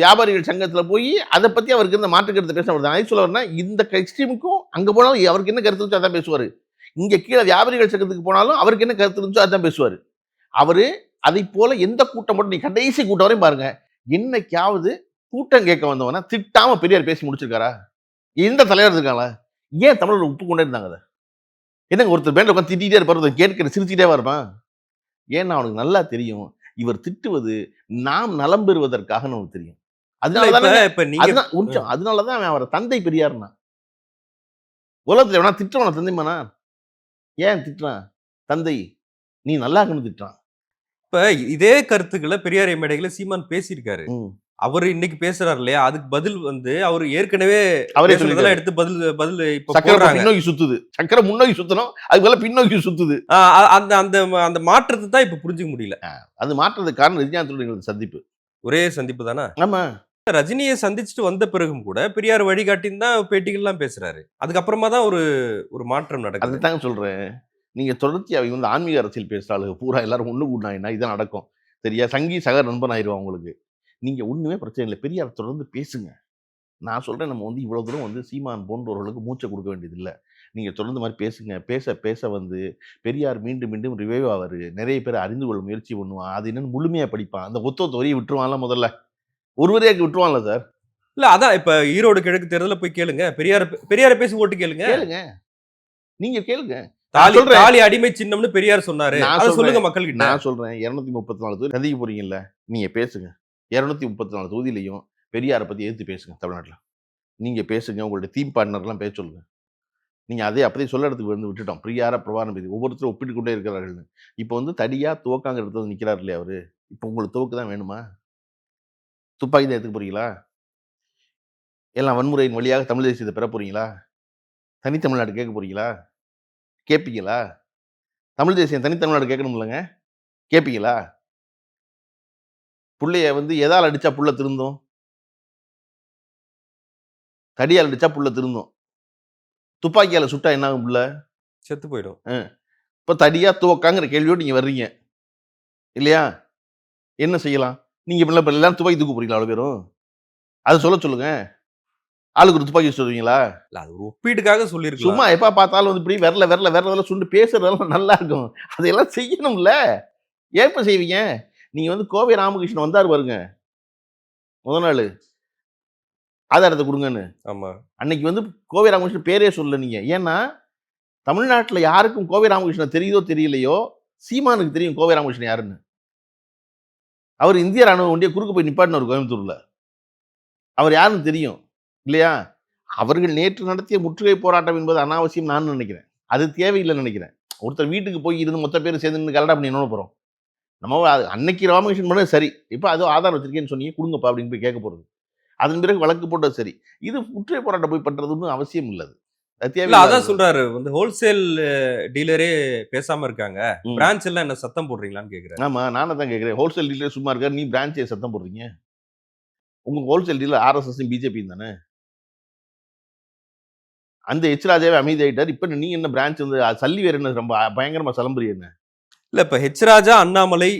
வியாபாரிகள் சங்கத்தில் போய் அதை பற்றி அவருக்கு இருந்த மாற்று கருத்தை பேசினவர் தான். அதை சொல்ல வரேன்னா இந்த எக்ஸ்ட்ரீமுக்கும் அங்கே போனாலும் அவருக்கு என்ன கருத்து இருந்துச்சோ அதான் பேசுவார். இங்கே கீழே வியாபாரிகள் சங்கத்துக்கு போனாலும் அவருக்கு என்ன கருத்து இருந்துச்சோ அதான் பேசுவார். அவர் அதை போல் எந்த கூட்டம் மட்டும் நீ கடைசி கூட்டம் வரையும் பாருங்கள் என்னைக்காவது கூட்டம் கேட்க வந்தவன திட்டாம பெரியார் பேசி முடிச்சிருக்காரா? எந்த தலைவர் இருக்காங்களா ஏன் தமிழர் உப்பு கொண்டே இருந்தாங்க அதை? என்னங்க ஒருத்தர் பேண்ட உட்காந்து திட்டிகிட்டே இருப்பார் கேட்கிற சிரிச்சுட்டே இருப்பான். ஏன்னா அவனுக்கு நல்லா தெரியும் இவர் திட்டுவது நாம் நலம் பெறுவதற்காக நமக்கு தெரியும்.
இல்ல
அதனால
இப்ப
தானே
இப்ப நீங்க
அதுதான் ஒரு நிமிஷம். அதனாலதான் அவன் அவரை தந்தை பெரியார்னா. உலகத்துல வேணா திட்டுவான தந்தைமானா ஏன் திட்டுறான்? தந்தை நீ நல்லா இருக்கணும் திட்டுறான்.
இப்ப இதே கருத்துக்களை பெரியார் மேடைகளை சீமான் பேசியிருக்காரு. அவர் இன்னைக்கு பேசுறாரு இல்லையா? அதுக்கு பதில் வந்து அவர் ஏற்கனவே
அவரே சொல்லிட்டாரு.
எடுத்து பதில் பதில் இப்ப
சக்கரை இப்ப
போடுறாங்க.
பின்னோக்கி சுத்துது. சக்கரை முன்னோக்கி சுத்தணும் அதுக்கு மேல பின்னோக்கி சுத்துது.
அந்த அந்த அந்த மாற்றத்தை தான் இப்ப புரிஞ்சுக்க முடியல.
அது மாற்றதுக்கு காரணம் ரஜினிகாந்தோட எங்களுக்கு சந்திப்பு.
ஒரே சந்திப்பு தானே?
ஆமா.
ரஜினியை சந்திச்சுட்டு வந்த பிறகும் கூட பெரியார் வழிகாட்டின்னு தான் பேட்டிகள்லாம் பேசுறாரு. அதுக்கப்புறமா தான் ஒரு ஒரு மாற்றம் நடக்குது.
அதுதாங்க சொல்றேன். நீங்க தொடர்ச்சி அவங்க வந்து ஆன்மீக அரசியல் பேசுறாளுங்க. பூரா எல்லாரும் ஒண்ணு கூடினாங்கன்னா இதான் நடக்கும். சரியா? சங்கி சக நண்பன் ஆயிடுவான் உங்களுக்கு. நீங்க ஒண்ணுமே பிரச்சனை இல்லை. பெரியார் தொடர்ந்து பேசுங்க. நான் சொல்றேன் நம்ம வந்து இவ்வளவு தூரம் வந்து சீமான் போன்றவர்களுக்கு மூச்சை கொடுக்க வேண்டியது இல்லை. நீங்க தொடர்ந்து மாதிரி பேசுங்க. பேச பேச வந்து பெரியார் மீண்டும் மீண்டும் ரிவைவ் ஆவாரு. நிறைய பேர் அறிந்து கொள்ள முயற்சி பண்ணுவான். அது என்னன்னு முழுமையா படிப்பான். அந்த ஒத்த வரியை விட்டுருவான்ல முதல்ல. ஒரு வரியாக்கு விட்டுருவான்ல சார்?
இல்ல அதான் இப்ப ஈரோடு கிழக்கு தேர்தலில் போய் கேளுங்க. பெரியார் பெரியார பேசி ஓட்டு கேளுங்க.
கேளுங்க. நீங்க கேளுங்க.
தாலி அடிமை சின்னம்னு பெரியார் சொன்னாரு.
சொல்றேன்.
சொல்லுங்க மக்கள்
நான் சொல்றேன். இருநூத்தி முப்பத்தி நாலு தொகுதி. சந்திக்க போறீங்கல்ல நீங்க பேசுங்க. இரநூத்தி முப்பத்தி நாலு தொகுதியிலையும் பெரியாரை பற்றி எதிர்த்து பேசுங்க தமிழ்நாட்டில். நீங்கள் பேசுங்க உங்களுடைய தீம் பார்ட்னர்லாம் பேச சொல்லுங்க. நீங்கள் அதே அப்படியே சொல்ல இடத்துக்கு வந்து விட்டுட்டோம். பிரியார பிரபாரம் பேதி ஒவ்வொருத்தரும் ஒப்பிட்டு கொண்டே இருக்கிறார்கள்னு. இப்போ வந்து தடியாக துவக்காங்க இடத்துல வந்து இல்லையா அவர்? இப்போ உங்களுக்கு துவக்கு தான் வேணுமா? துப்பாக்கி தான் எடுத்துக்க போகிறீங்களா எல்லாம் வன்முறையின் வழியாக தமிழ் தேசியத்தை பெற போகிறீங்களா தனித்தமிழ்நாடு கேட்க போகிறீங்களா கேட்பீங்களா தமிழ் தேசியம் தனித்தமிழ்நாடு கேட்கணும் இல்லைங்க கேட்பீங்களா புள்ளைய வந்து எதால் அடிச்சா புள்ள திருந்தும்? தடியால் அடிச்சா புள்ள திருந்தும். துப்பாக்கியால சுட்டா என்ன ஆகும் புள்ள?
செத்து போயிடும்.
இப்போ தடியா துவக்காங்கிற கேள்வியோடு நீங்க வர்றீங்க. இல்லையா? என்ன செய்யலாம்? நீங்க இப்ப இப்ப எல்லாம் துப்பாக்கி தூக்க போறீங்களா அவ்வளோ பேரும்? அது சொல்ல சொல்லுங்க. ஆளுக்கு ஒரு துப்பாக்கி சொல்லுவீங்களா
இல்ல அது ஒரு ஒப்பீட்டுக்காக சொல்லியிருக்கலாம்.
சும்மா எப்ப பார்த்தாலும் வந்து இப்படி வரல வரல வரல சுண்டு பேசுறதெல்லாம் நல்லா இருக்கும். அதையெல்லாம் செய்யணும்ல. ஏப்ப செய்வீங்க? நீங்க வந்து கோவை ராமகிருஷ்ணன் வந்தார் பாருங்க. முத நாள். ஆதாரத்தை கொடுங்கன்னு.
ஆமா.
அன்னைக்கு வந்து கோவை ராமகிருஷ்ணன் பேரே சொல்லல நீங்க. ஏன்னா தமிழ்நாட்டில் யாருக்கும் கோவை ராமகிருஷ்ணன் தெரியுதோ தெரியலையோ சீமானுக்கு தெரியும் கோவை ராமகிருஷ்ணன் யாருன்னு. அவர் இந்திய ராணுவ வண்டியை குறுக்க போய் நிப்பாட்டினார் கோயம்புத்தூர்ல. அவர் யாருன்னு தெரியும். இல்லையா? அவர்கள் நேற்று நடத்திய முற்றுகை போராட்டம் என்பது அனாவசியம் நான் நினைக்கிறேன். அது தேவையில்லைன்னு நினைக்கிறேன். ஒருத்தர் வீட்டுக்கு போய் இருந்து மொத்த பேர் சேர்ந்து கலடா பண்ணி என்ன போறோம். நம்ம அது அன்னைக்கு ராமகிருஷ்ணன் பண்ணது சரி. இப்போ அது ஆதாரம் வச்சிருக்கேன்னு சொன்னீங்க கொடுங்கப்பா அப்படின்னு போய் கேட்க போறது. அதன் பிறகு வழக்கு போட்டது சரி. இது முற்றுகை போராட்டம் போய் பண்றது ஒன்றும் அவசியம்
இல்ல அதான். சொல்றாரு. வந்து ஹோல்சேல் டீலரே பேசாம இருக்காங்க. பிரான்ச் எல்லாம் என்ன சத்தம் போடுறீங்களான்னு கேக்குறாரு.
ஆமா நானே தான் கேட்குறேன் ஹோல்சேல் டீலர் சும்மா இருக்காரு நீ பிரான்ச்சே சத்தம் போடுறீங்க? உங்க ஹோல்சேல் டீலர் ஆர்எஸ்எஸ் பிஜேபி தானே? அந்த எச் ராஜாவே அமைதியாயிட்டார். இப்ப நீங்க என்ன பிரான்ச் வந்து சல்லி வேற என்ன ரொம்ப பயங்கரமா சலம்புரி என்ன?
இல்ல இப்ப ஹெச் ராஜா அண்ணாமலை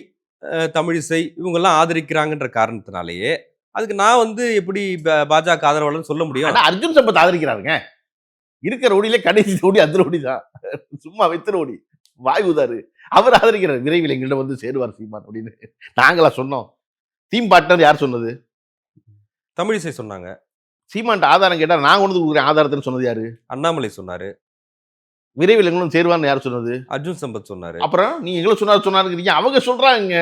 தமிழிசை இவங்க எல்லாம் ஆதரிக்கிறாங்கன்ற காரணத்தினாலேயே அதுக்கு நான் வந்து எப்படி பாஜக ஆதரவாளர்னு சொல்ல முடியும்?
அர்ஜுன் சம்பத் ஆதரிக்கிறாருங்க. இருக்கிற ஓடியிலே கடைசி ஓடி அந்த ஓடி தான். சும்மா வைத்திர ஓடி வாய் உதாரு அவர் ஆதரிக்கிறார். விரைவில் எங்களிடம் வந்து சேருவார் சீமான் அப்படின்னு. நாங்களா சொன்னோம். தீம் பார்ட்னர் யார் சொன்னது?
தமிழிசை சொன்னாங்க.
சீமான்ட்ட ஆதாரம் கேட்டா நான் கொண்டு கொடுக்குறேன். ஆதாரத்தைன்னு சொன்னது யாரு?
அண்ணாமலை சொன்னாரு.
விரைவில் எங்களும் சேருவான்னு யார் சொன்னது?
அர்ஜுன் சம்பத் சொன்னாரு.
அப்புறம் நீங்க எங்களை சொன்னார் சொன்னாருங்கிறீங்க அவங்க சொல்றாங்க.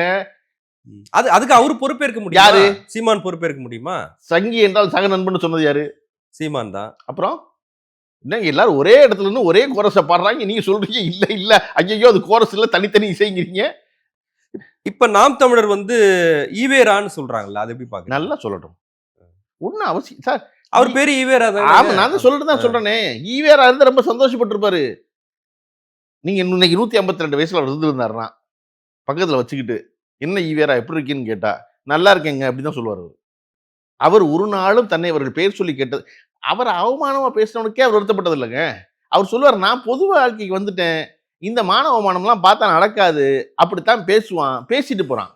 அது அதுக்கு அவரு பொறுப்பேற்க முடியுமா?
யாரு?
சீமான் பொறுப்பேற்க முடியுமா?
சங்கி என்றால் சக நண்பன் சொன்னது யாரு?
சீமான் தான்.
அப்புறம்? என்னங்க எல்லாரும் ஒரே இடத்துல இருந்து ஒரே கோரஸை பாடுறாங்க. நீங்க சொல்றீங்க இல்ல இல்ல. ஐயோ அது கோரஸ் இல்ல தனித்தனி இசைங்கிறீங்க.
இப்ப நாம் தமிழர் வந்து ஈவேரான்னு சொல்றாங்கல்ல அது எப்படி பாக்க
நல்லா சொல்லட்டும். ஒன்றும் அவசியம் சார்
அவர் பேரு ஈவேரா
ஆமா நான் சொல்றது சொல்லிட்டு தான் சொல்றேனே. ஈவேரா இருந்து ரொம்ப சந்தோஷப்பட்டிருப்பாரு. நீங்க இன்னைக்கு நூத்தி ஐம்பத்தி ரெண்டு வயசுல அவர் இருந்திருந்தாருனா பக்கத்துல வச்சுக்கிட்டு என்ன ஈவேரா எப்படி இருக்கீன்னு கேட்டா நல்லா இருக்கேங்க அப்படிதான் சொல்லுவார் அவர். அவர் ஒரு நாளும் தன்னை அவர்கள் பேர் சொல்லி கேட்டது அவர் அவமானமா பேசினவனுக்கே அவர் வருத்தப்பட்டது இல்லைங்க அவர் சொல்லுவார் நான் பொது வாழ்க்கைக்கு வந்துட்டேன். இந்த மானவ அவமானம்லாம் பார்த்தா நடக்காது. அப்படித்தான் பேசுவான் பேசிட்டு போறான்.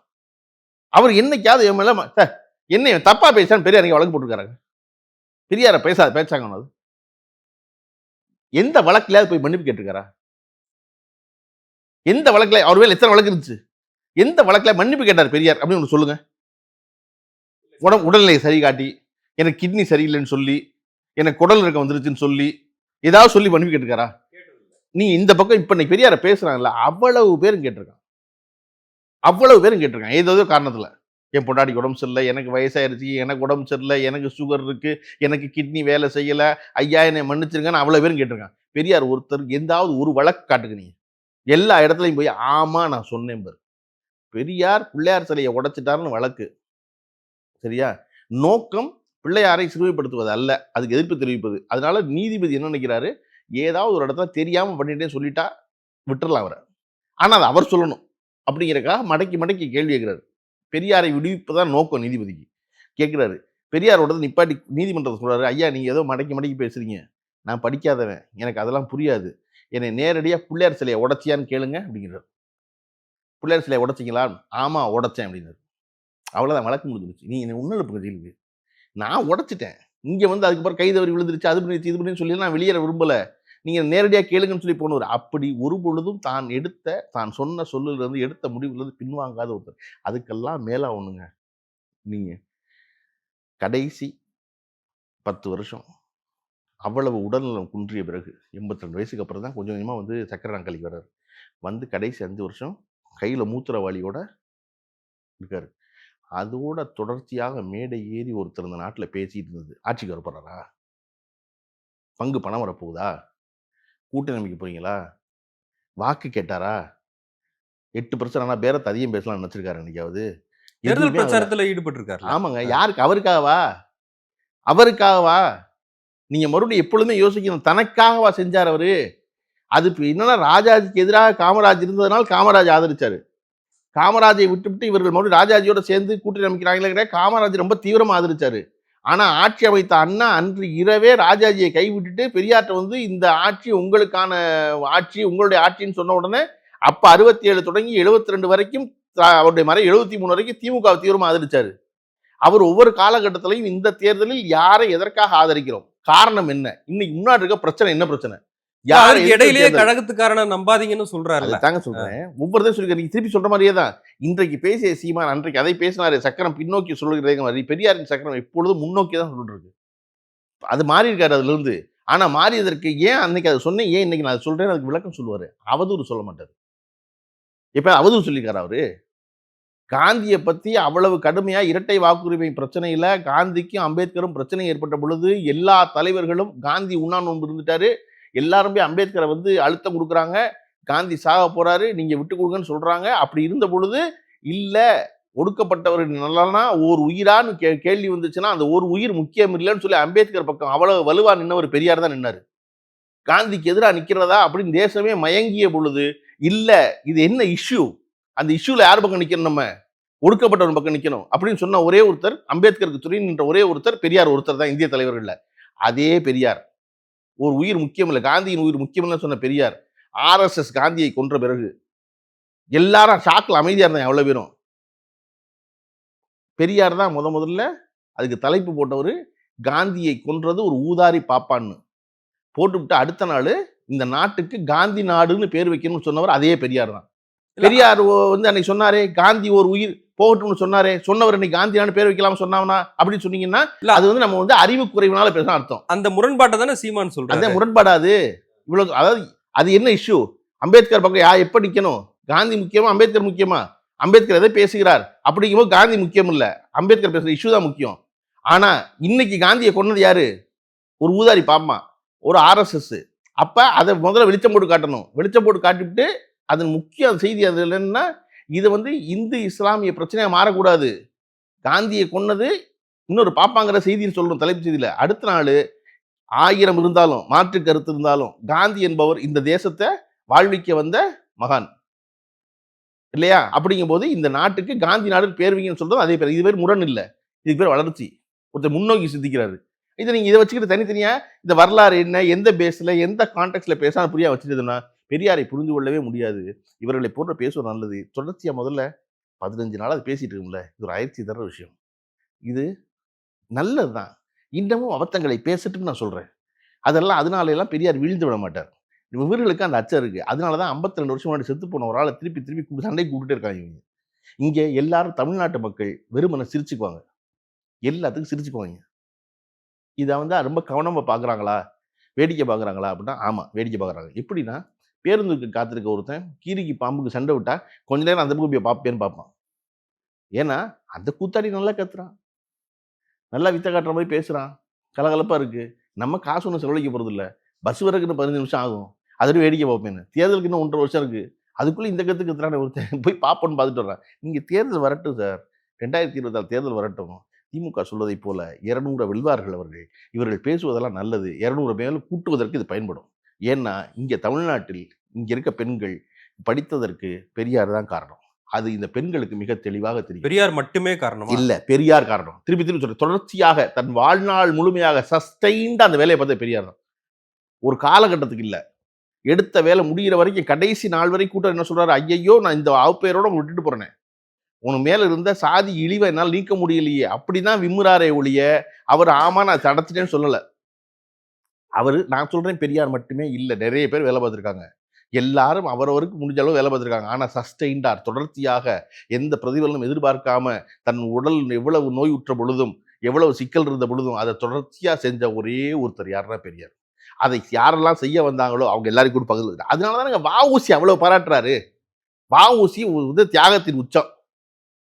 அவர் என்னைக்காவது என் மேல ம- சார், என்ன தப்பா பேசான்னு பெரிய இங்க வழக்கு போட்டுருக்காரு பெரியார பேசாத பேச்சாங்க அது. எந்த வழக்குலயாவது போய் மன்னிப்பு கேட்டிருக்காரா? எந்த வழக்குல அவர் மேல எத்தனை வழக்கு இருந்துச்சு? எந்த வழக்குல மன்னிப்பு கேட்டார் பெரியார் அப்படின்னு ஒன்று சொல்லுங்க. உடம்பு உடல்நிலை சரி காட்டி எனக்கு கிட்னி சரியில்லைன்னு சொல்லி எனக்கு குடல் இருக்க வந்துருச்சுன்னு சொல்லி ஏதாவது சொல்லி மன்னிப்பு கேட்டிருக்காரா? நீ இந்த பக்கம் இப்ப நீ பெரியார பேசுறாங்கல்ல அவ்வளவு பேரும் கேட்டிருக்கான். அவ்வளவு பேரும் கேட்டிருக்கான். ஏதோ காரணத்துல. என் பொண்டாடி உடம்பு சரியில்லை எனக்கு வயசாயிருச்சு எனக்கு உடம்பு சரியில்லை எனக்கு சுகர் இருக்குது எனக்கு கிட்னி வேலை செய்யலை ஐயா என்னை மன்னிச்சிருங்கன்னு அவ்வளோ பேரும் கேட்டிருக்கான் பெரியார் ஒருத்தர் எந்தாவது ஒரு வழக்கு காட்டுக்குனீங்க எல்லா இடத்துலையும் போய் ஆமாம் நான் சொன்னேன் பாரு. பெரியார் பிள்ளையார் சிலையை உடைச்சிட்டாருன்னு வழக்கு. சரியா? நோக்கம் பிள்ளையாரை சிறுமைப்படுத்துவது அல்ல அதுக்கு எதிர்ப்பு தெரிவிப்பது. அதனால நீதிபதி என்ன நினைக்கிறாரு? ஏதாவது ஒரு இடத்துல தெரியாமல் பண்ணிட்டே சொல்லிட்டா விட்டுறலாம் அவரை. ஆனால் அது அவர் சொல்லணும். அப்படிங்கிறக்காக மடக்கி மடக்கி கேள்வி கேட்கிறாரு. பெரியாரை விடுவிப்பதான் நோக்கம் நீதிபதிக்கு. கேட்குறாரு. பெரியாரோட நிப்பாட்டி நீதிமன்றத்தை சொல்கிறாரு ஐயா நீ ஏதோ மடக்கி மடக்கி பேசுறீங்க. நான் படிக்காதவன். எனக்கு அதெல்லாம் புரியாது. என்னை நேரடியாக பிள்ளையார் சிலையை உடைச்சியான்னு கேளுங்க அப்படிங்கிறார். பிள்ளையார் சிலையை உடைச்சிங்களா? ஆமாம் உடைச்சேன் அப்படின்னாரு அவ்வளோதான் வழக்கு முடிஞ்சிருச்சு. நீ என்னை உன்னெழுப்புங்க ஜெயிலுக்கு நான் உடைச்சிட்டேன். இங்கே வந்து அதுக்கப்புறம் கைதவரி விழுந்துருச்சு அது பண்ணி இது பண்ணி சொல்லி நான் வெளியேற விரும்பல. நீங்கள் நேரடியாக கேளுங்கன்னு சொல்லி போனவர் அப்படி ஒரு பொழுதும் தான் எடுத்த தான் சொன்ன சொல்லுலேருந்து எடுத்த முடிவுலேருந்து பின்வாங்காத ஒருத்தர் அதுக்கெல்லாம் மேலே ஒன்றுங்க நீங்கள் கடைசி பத்து வருஷம் அவ்வளவு உடல்நலம் குன்றிய பிறகு 82 வயசுக்கு அப்புறம் தான் கொஞ்சம் கொஞ்சமாக வந்து சக்கரை நாற்காலிக்கு வர்றாரு. வந்து கடைசி அஞ்சு வருஷம் கையில் மூத்திரவாளியோட இருக்காரு. அதோட தொடர்ச்சியாக மேடை ஏறி ஒருத்தர் இந்த நாட்டில் பேசிட்டு இருந்தது. ஆட்சிக்கு வரப்படுறாரா பங்கு பணம் வரப்போகுதா? கூட்டணி அமைக்க போறீங்களா? வாக்கு கேட்டாரா? 8% ஆனா பேரத்த அதிகம் பேசலாம்னு நினைச்சிருக்காரா என்னைக்காவது?
தேர்தல். பிரச்சாரத்துல ஈடுபட்டிருக்காருல்ல.
ஆமாங்க. யாருக்கு? அவருக்காகவா? அவருக்காகவா? நீங்க மறுபடியும் எப்பொழுதுமே யோசிக்கணும். தனக்காகவா செஞ்சாரு அவரு? அது இப்ப என்னன்னா ராஜாஜிக்கு எதிராக காமராஜ் இருந்ததனால் காமராஜ் ஆதரிச்சாரு. காமராஜை விட்டுவிட்டு இவர்கள் மறுபடியும் ராஜாஜியோட சேர்ந்து கூட்டணி அமைக்கிறாங்களே. காமராஜ் ரொம்ப தீவிரமா ஆதரிச்சாரு. ஆனால் ஆட்சி அமைத்த அண்ணா அன்று இரவே ராஜாஜியை கைவிட்டுட்டு பெரியார்ட்ட வந்து இந்த ஆட்சி உங்களுக்கான ஆட்சி, உங்களுடைய ஆட்சின்னு சொன்ன உடனே அப்போ அறுபத்தி ஏழு தொடங்கி 72 வரைக்கும் அவருடைய மறை 73 வரைக்கும் திமுகவை தீவிரமாக ஆதரிச்சார் அவர் ஒவ்வொரு காலகட்டத்திலையும் இந்த தேர்தலில் யாரை எதற்காக ஆதரிக்கிறோம்? காரணம் என்ன? இன்னைக்கு முன்னாடி இருக்க பிரச்சனை என்ன பிரச்சனை? யாரை
இடையிலேயே? கழகத்துக்காரனை நம்பாதீங்கன்னு சொல்றாருல்ல.
அதுதாங்க சொல்றேன். ஒவ்வொரு தடவையும் சொல்லிருக்காரு. நீங்க திருப்பி சொல்ற மாதிரியே தான். இன்றைக்கு பேசிய சீமான் அன்றைக்கு அதை பேசினாரு. சக்கரம் பின்னோக்கி சொல்லுகிறதே மாதிரி பெரியாரின் சக்கரம் எப்பொழுதும் முன்னோக்கி தான் சொல்லிட்டு இருக்கு. அது மாறி இருக்காரு அதுல இருந்து. ஆனா மாறியதற்கு ஏன் அன்னைக்கு அதை சொன்னேன்? ஏன் இன்னைக்கு நான் அதை சொல்றேன்னு அதுக்கு விளக்கம் சொல்லுவாரு. அவதூறு சொல்ல மாட்டாரு. எப்ப அவதூறு சொல்லியிருக்காரா அவரு? காந்திய பத்தி அவ்வளவு கடுமையா இரட்டை வாக்குரிமை பிரச்சனையில காந்திக்கும் அம்பேத்கரும் பிரச்சனை ஏற்பட்ட பொழுது எல்லா தலைவர்களும் காந்தி உண்ணா நோன்பு இருந்துட்டாரு. எல்லாருமே அம்பேத்கரை வந்து அழுத்தம் கொடுக்குறாங்க காந்தி சாக போறாரு. நீங்க விட்டு கொடுங்கன்னு சொல்றாங்க. அப்படி இருந்த பொழுது இல்ல ஒடுக்கப்பட்டவர்கள் நலனா ஓர் உயிரான்னு கே கேள்வி வந்துச்சுன்னா அந்த ஒரு உயிர் முக்கியம் இல்லைன்னு சொல்லி அம்பேத்கர் பக்கம் அவ்வளவு வலுவா நின்னவர் பெரியார் தான் நின்னாரு. காந்திக்கு எதிராக நிற்கிறதா அப்படின்னு தேசமே மயங்கிய பொழுது இல்ல இது என்ன இஷ்யூ? அந்த இஷ்யூல யார் பக்கம் நிற்கணும் நம்ம? ஒடுக்கப்பட்டவன் பக்கம் நிற்கணும் அப்படின்னு சொன்ன ஒரே ஒருத்தர் அம்பேத்கருக்கு துணை நின்ற ஒரே ஒருத்தர் பெரியார் ஒருத்தர் தான் இந்திய தலைவர்கள்ல. அதே பெரியார். ஒரு உயிர் முக்கியம் இல்ல. காந்தியின் உயிர் முக்கியம் இல்லன்னு சொன்ன பெரியார். ஆர்எஸ்எஸ் காந்தியை கொன்ற பிறகு எல்லாரும் ஷாக்ல அமைதியா இருந்தாங்க அவ்வளவு பேரும். பெரியார் தான் முத முதல்ல அதுக்கு தலைப்பு போட்டவரு காந்தியை கொன்றது ஒரு ஊதாரி பாப்பான்னு. போட்டுவிட்டு அடுத்த நாளு இந்த நாட்டுக்கு காந்தி நாடுன்னு பேர் வைக்கணும்னு சொன்னவர் அதே பெரியார் தான். பெரியார் வந்து அன்னைக்கு சொன்னாரே காந்தி ஒரு உயிர் போகட்டும்னு சொன்னாரே சொன்னவர் இன்னைக்கு காந்தி நாடு பேர் வைக்கலாம்னு சொன்னாவனா அப்படின்னு சொன்னீங்கன்னா அது வந்து நம்ம வந்து அறிவு குறைவினால பேசணும் அர்த்தம்.
அந்த முரண்பாட்டை தானே சீமான்
அந்த
சொல்றாரு.
முரண்பாடாது இவ்வளவு அதாவது அது என்ன இஷ்யூ? அம்பேத்கர் பக்கம் யா எப்ப நிக்கணும்? காந்தி முக்கியமா? அம்பேத்கர் முக்கியமா? அம்பேத்கர் எதை பேசுகிறார்? அப்படிங்கும்போது காந்தி முக்கியம் இல்ல. அம்பேத்கர் பேசுற இஷ்யூ தான் முக்கியம். ஆனா இன்னைக்கு காந்தியை கொன்னது யாரு? ஒரு ஊதாரி பாப்பா. ஒரு ஆர்எஸ்எஸ். அப்ப அதை முதல்ல வெளிச்சம் போட்டு காட்டணும். வெளிச்சம் போட்டு காட்டிவிட்டு அதன் முக்கிய செய்தி அது என்னன்னா இது வந்து இந்து இஸ்லாமிய பிரச்சனையா மாறக்கூடாது. காந்தியை கொன்னது இன்னொரு பாப்பாங்கிற செய்தின்னு சொல்கிறோம் தலைப்பு செய்தியில. அடுத்த நாளு ஆயிரம் இருந்தாலும் மாற்று கருத்து இருந்தாலும் காந்தி என்பவர் இந்த தேசத்தை வாழ்விக்க வந்த மகான். இல்லையா? அப்படிங்கும்போது இந்த நாட்டுக்கு காந்தி நாடு பேர்வீங்கன்னு சொல்றது அதே பேர். இது பேர் முரண் இல்லை இதுக்கு பேர் வளர்ச்சி. ஒருத்தர் முன்னோக்கி சிந்திக்கிறாரு. இதை நீங்க இதை வச்சுக்கிட்டு தனித்தனியா இந்த வரலாறு என்ன? எந்த பேஸ்ல எந்த கான்டெக்ட்ல பேசினா புரியா வச்சுட்டதுன்னா பெரியாரை புரிந்து கொள்ளவே முடியாது. இவர்களை போன்ற பேசுவது நல்லது. தொடர்ச்சியாக முதல்ல பதினஞ்சு நாள் அது பேசிகிட்டு இருக்கும்ல இது ஒரு அயற்சி தர விஷயம். இது நல்லது தான் இன்னமும் அபத்தங்களை பேசட்டும்னு நான் சொல்கிறேன் அதெல்லாம் அதனால எல்லாம் பெரியார் வீழ்ந்து விட மாட்டார். இவர்களுக்கு அந்த அச்சம் இருக்குது அதனால தான் 52 வருஷம் முன்னாடி செத்து போன ஒரு ஆளை திருப்பி திருப்பி கூப்பிட்டு சண்டைக்கு கூப்பிட்டுட்டே இருக்காங்க இவங்க. இங்கே எல்லாரும் தமிழ்நாட்டு மக்கள் வெறுமனை சிரிச்சுக்குவாங்க. எல்லாத்துக்கும் சிரிச்சுக்குவாங்க. இதை வந்து ரொம்ப கவனமாக பார்க்குறாங்களா? வேடிக்கை பார்க்குறாங்களா? அப்படின்னா ஆமாம் வேடிக்கை பார்க்குறாங்க. எப்படின்னா பேருந்துக்கு காத்திருக்க ஒருத்தன் கீரிக்கு பாம்புக்கு சண்டை விட்டா கொஞ்ச நேரம் அந்த பக்கம் போய் பார்ப்பேன்னு பார்ப்பான். ஏன்னா அந்த கூத்தாடி நல்லா கத்துறான். நல்லா வித்த காட்டுற மாதிரி பேசுகிறான் கலகலப்பாக இருக்குது நம்ம காசு ஒன்றும் செலவழிக்க போகிறதில்ல பஸ் வரக்குன்னு பதினஞ்சு நிமிஷம் ஆகும். அதோட வேடிக்கை பார்ப்பேன் தேர்தலுக்கு இன்னும் 1 1/2 வருஷம் இருக்குது அதுக்குள்ளே இந்த கத்து கத்துறானே ஒருத்தன் போய் பார்ப்போன்னு பார்த்துட்டு வர்றான். நீங்கள் தேர்தல் வரட்டும் சார். 2026 தேர்தல் வரட்டும். திமுக சொல்வதைப் போல 200 வெல்வார்கள் அவர்கள். இவர்கள் பேசுவதெல்லாம் நல்லது. 200 மேலும் கூட்டுவதற்கு இது பயன்படும். ஏன்னா இங்க தமிழ்நாட்டில் இங்க இருக்க பெண்கள் படித்ததற்கு பெரியார் தான் காரணம். அது இந்த பெண்களுக்கு மிக தெளிவாக தெரியும்.
பெரியார் மட்டுமே காரணமா?
இல்ல பெரியார் காரணம். திருப்பி திருப்பி சொல்றேன். தொடர்ச்சியாக தன் வாழ்நாள் முழுமையாக சஸ்டெயின்டா அந்த வேலையை பார்த்தது பெரியார் தான். ஒரு காலகட்டத்துக்கு இல்ல. எடுத்த வேலை முடியிற வரைக்கும் கடைசி நாள் வரை கூட்டம் என்ன சொல்றாரு? ஐயையோ! நான் இந்த அவப்பெயரோட விட்டுட்டு போறேனே. உன் மேல இருந்த சாதி இழிவை என்னால நீக்க முடியலையே. அப்படிதான் விம்முறாரே ஒழிய, அவர் ஆமா நான் அடைச்சிட்டேன்னு சொல்லல. அவர் நான் சொல்கிறேன் பெரியார் மட்டுமே இல்லை நிறைய பேர் வேலை பார்த்துருக்காங்க. எல்லாரும் அவரவருக்கு முடிஞ்ச அளவு வேலை பார்த்துருக்காங்க. ஆனால் சஸ்டெயின்டார் தொடர்ச்சியாக எந்த பிரதிபலனும் எதிர்பார்க்காம தன் உடல் எவ்வளவு நோய் உற்ற பொழுதும் எவ்வளவு சிக்கல் இருந்த பொழுதும் அதை தொடர்ச்சியாக செஞ்ச ஒரே ஒருத்தர் யாருன்னா பெரியார். அதை யாரெல்லாம் செய்ய வந்தாங்களோ அவங்க எல்லாரும் கூட பகிர்ந்து அதனால தானங்க ஊசி அவ்வளோ பாராட்டுறாரு. வஉசி ஊசி வந்து தியாகத்தின் உச்சம்.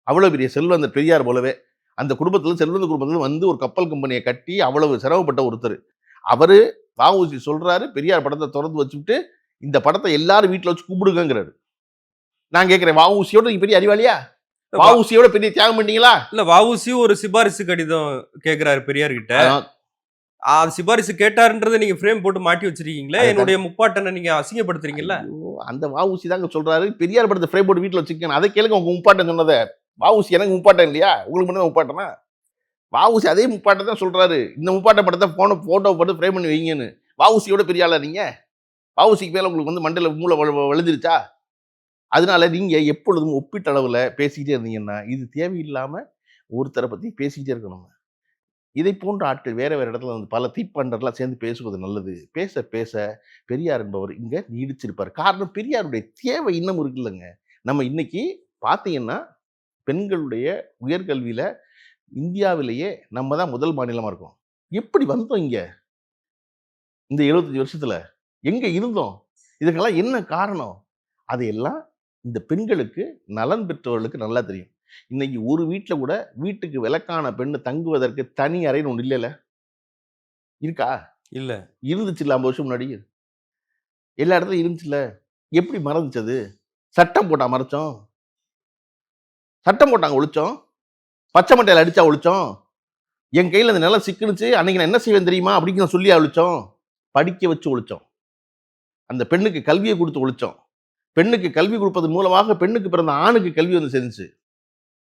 அவ்வளோ பெரிய செல்வந்தர் பெரியார் போலவே. அந்த குடும்பத்தில் செல்வந்த குடும்பத்துல வந்து ஒரு கப்பல் கம்பெனியை கட்டி அவ்வளவு சிரமப்பட்ட ஒருத்தர். அவரு வஉசி சொல்றாரு பெரியார் படத்தை திறந்து வச்சுட்டு இந்த படத்தை எல்லாரும் வீட்டுல வச்சு கும்பிடுங்கிறாரு நான் கேட்கிறேன் வஉசியோட நீங்க பெரிய அறிவாளியா? வஉசியோட பெரிய தியாகம் பண்ணீங்களா
இல்ல வஉசி ஒரு சிபாரிசு கடிதம் கேக்குறாரு பெரியார் கிட்ட சிபாரிசு கேட்டாருன்றதை நீங்க ஃப்ரேம் போட்டு மாட்டி வச்சிருக்கீங்களே. என்னுடைய முப்பாட்டனை நீங்க அசிங்கப்படுத்துறீங்கல்ல?
அந்த வஉசி தாங்க சொல்றாரு. பெரியார் படத்தை ஃப்ரேம் போட்டு வீட்டுல வச்சுக்கணும் அதை கேளுங்க உங்க முப்பாட்டம் சொன்னதை. வஉசி எனக்கு முப்பாட்டம் இல்லையா? உங்களுக்கு மட்டும் தான் வாவுசி அதே முப்பாட்டை தான் சொல்கிறாரு இந்த முப்பாட்டை படத்தை ஃபோனை ஃபோட்டோ போட்டு ஃப்ரேம் பண்ணி வைங்கன்னு. வாவுசியோட பெரிய ஆளா நீங்கள் வாவுசிக்கு மேலே உங்களுக்கு வந்து மண்டல மூளை வள- வள- அதனால நீங்கள் எப்பொழுதும் ஒப்பீட்டளவில் பேசிக்கிட்டே இருந்தீங்கன்னா இது தேவையில்லாமல் ஒருத்தரை பற்றி பேசிக்கிட்டே இருக்கணும் இதை போன்ற ஆட்கள் வேறு வேறு இடத்துல வந்து பல தீப்பாண்டர்லாம் சேர்ந்து பேசுவது நல்லது. பேச பேச பெரியார் என்பவர் இங்கே நீடிச்சிருப்பார். காரணம் பெரியாருடைய தேவை இன்னும் இருக்குல்லங்க. நம்ம இன்னைக்கு பார்த்தீங்கன்னா பெண்களுடைய உயர்கல்வியில் இந்தியாவிலேயே நம்ம தான் முதல் மாநிலமா இருக்கோம். எப்படி வந்தோம் இங்க? இந்த 75 வருஷத்துல எங்க இருந்தோம்? இதுக்கெல்லாம் என்ன காரணம்? அதையெல்லாம் இந்த பெண்களுக்கு நலன் பெற்றவர்களுக்கு நல்லா தெரியும். இன்னைக்கு ஒரு வீட்டில் கூட வீட்டுக்கு விளக்கான பெண்ணு தங்குவதற்கு தனி அறைன்னு ஒன்று இல்லைல்ல இருக்கா?
இல்ல.
இருந்துச்சுல்ல ஐம்பது வருஷம் முன்னாடி? எல்லா இடத்துலையும் இருந்துச்சுல்ல எப்படி மறந்துச்சு அது? சட்டம் போட்டா மறைச்சோம்? சட்டம் போட்டாங்க ஒழிச்சோம்? பச்சை மட்டையில் அடித்தா ஒழிச்சோம் என் கையில் அந்த நிலம் சிக்கினுச்சு. அன்னைக்கு நான் என்ன செய்வேன் தெரியுமா? அப்படின்னு நான் சொல்லி ஒழிச்சோம் படிக்க வச்சு ஒழிச்சோம். அந்த பெண்ணுக்கு கல்வியை கொடுத்து ஒழிச்சோம். பெண்ணுக்கு கல்வி கொடுப்பதன் மூலமாக பெண்ணுக்கு பிறந்த ஆணுக்கு கல்வி வந்து சேர்ந்துச்சு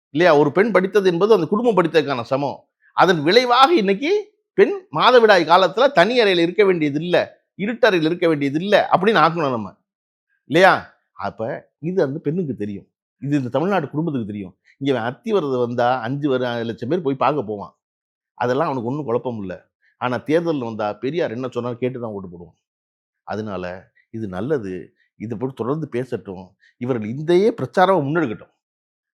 இல்லையா? ஒரு பெண் படித்தது என்பது அந்த குடும்பம் படித்ததுக்கான சமம். அதன் விளைவாக இன்னைக்கு பெண் மாதவிடாய் காலத்தில் தனி அறையில் இருக்க வேண்டியது இல்லை. இருட்டறையில் இருக்க வேண்டியது இல்லை. அப்படின்னு ஆக்கணும் நம்ம. இல்லையா? அப்போ இது அந்த பெண்ணுக்கு தெரியும். இது இந்த தமிழ்நாடு குடும்பத்துக்கு தெரியும். இங்கே இவன் அத்தி அஞ்சு வர லட்சம் பேர் போய் பார்க்க போவான். அதெல்லாம் அவனுக்கு ஒன்றும் குழப்பம் இல்லை. ஆனால் தேர்தலில் வந்தால் பெரியார் என்ன சொன்னாலும் கேட்டு தான் ஓட்டு போடுவான். அதனால இது நல்லது. இதை போட்டு தொடர்ந்து பேசட்டும். இவர்கள் இந்தையே பிரச்சாரம் முன்னெடுக்கட்டும்.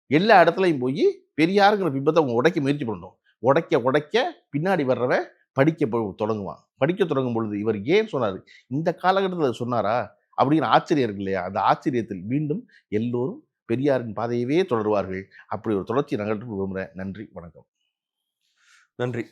எல்லா இடத்துலையும் போய் பெரியாருங்கிற பிம்பத்தை அவங்க உடைக்க முயற்சி பண்ணணும். உடைக்க உடைக்க பின்னாடி வர்றவன் படிக்க போ- தொடங்குவான். படிக்க தொடங்கும் பொழுது இவர் ஏன் சொன்னார்? இந்த காலகட்டத்தில் சொன்னாரா? அப்படிங்கிற ஆச்சரியம் இருக்கு இல்லையா? அந்த ஆச்சரியத்தில் மீண்டும் எல்லோரும் பெரியாரின் பாதையவே தொடருவார்கள். அப்படி ஒரு தொடர்ச்சி நகர்த்து விரும்புகிறேன் நன்றி. வணக்கம்.
நன்றி.